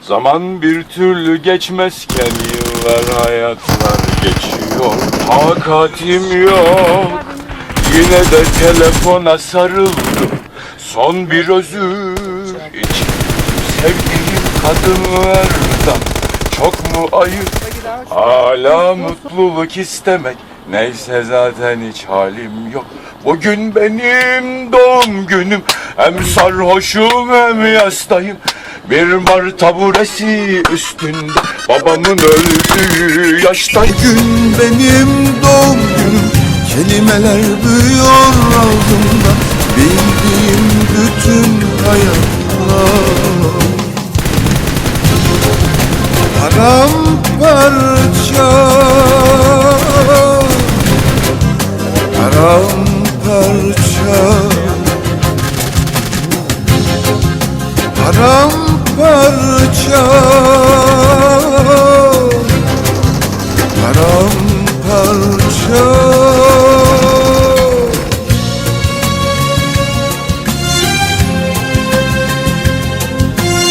Zaman bir türlü geçmezken yıllar hayatlar geçiyor. Takatim yok. Yine de telefona sarıldım. Son bir özür için Sevdiğim kadınlardan Çok mu ayıp? Hala mutluluk istemek. Neyse zaten hiç halim yok. Bugün benim doğum günüm. Hem sarhoşum hem yastayım Bir bar taburesi üstünde Babamın öldüğü yaşta. Bugün benim doğum günüm Kelimeler büyüyor ağzımda. Bildiğim bütün hayatlar. Paramparça Paramparça Paramparça parça